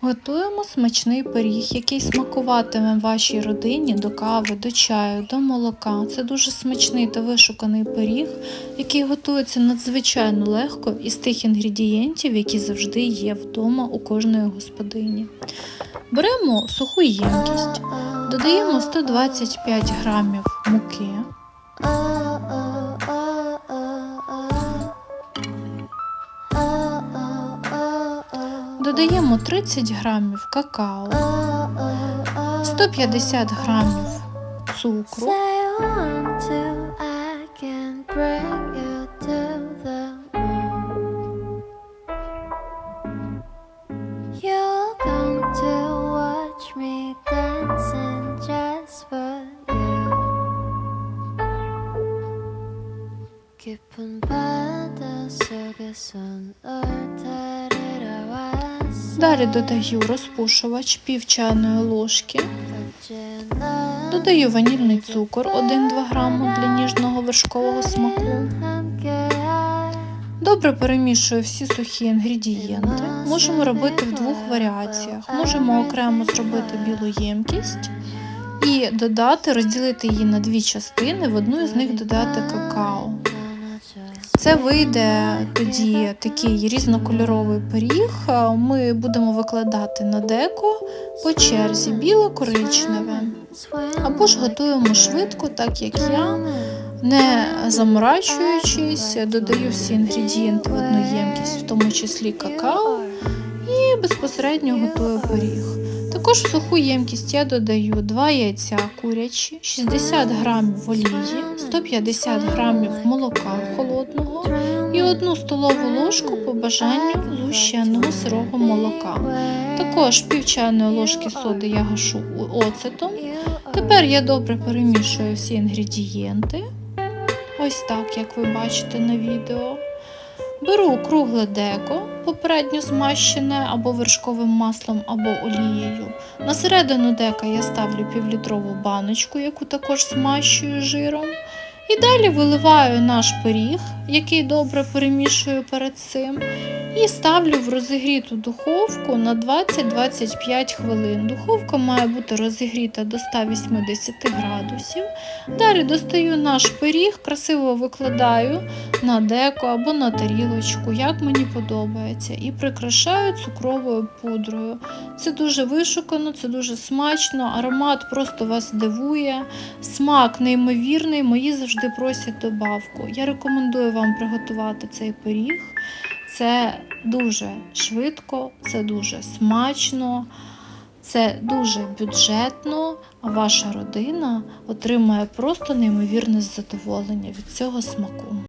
Готуємо смачний пиріг, який смакуватиме вашій родині до кави, до чаю, до молока. Це дуже смачний та вишуканий пиріг, який готується надзвичайно легко із тих інгредієнтів, які завжди є вдома у кожної господині. Беремо суху ємкість, додаємо 125 грамів муки, додаємо 30 грамів какао, 150 грамів цукру, Say one, two, I can bring you to the moon. You'll come to watch me dancing just for you. 깊은 바다 속에선 울타리를 왔어. Далі додаю розпушувач пів чайної ложки. Додаю ванільний цукор 1-2 грами для ніжного вершкового смаку. Добре перемішую всі сухі інгредієнти. Можемо робити в двох варіаціях. Можемо окремо зробити білу ємкість і додати, розділити її на дві частини, в одну із них додати какао. Це вийде тоді такий різнокольоровий пиріг. Ми будемо викладати на деко по черзі біло-коричневе. Або ж готуємо швидко, так як я, не заморачуючись, додаю всі інгредієнти в одну ємкість, в тому числі какао, і безпосередньо готую пиріг. Також суху ємкість я додаю 2 яйця курячі, 60 грамів олії, 150 грамів молока холодного і 1 столову ложку по бажанню згущеного сирого молока. Також пів чайної ложки соди я гашу оцетом. Тепер я добре перемішую всі інгредієнти. Ось так, як ви бачите на відео. Беру кругле деко, попередньо змащене або вершковим маслом, або олією. На середину дека я ставлю півлітрову баночку, яку також змащую жиром. І далі виливаю наш пиріг, який добре перемішую перед цим, і ставлю в розігріту духовку на 20-25 хвилин. Духовка має бути розігріта до 180 градусів. Далі достаю наш пиріг, красиво викладаю на деко або на тарілочку, як мені подобається, і прикрашаю цукровою пудрою. Це дуже вишукано, це дуже смачно, аромат просто вас дивує. Смак неймовірний, мої завжди просять добавку. Я рекомендую вам приготувати цей пиріг. Це дуже швидко, це дуже смачно, це дуже бюджетно, ваша родина отримає просто неймовірне задоволення від цього смаку.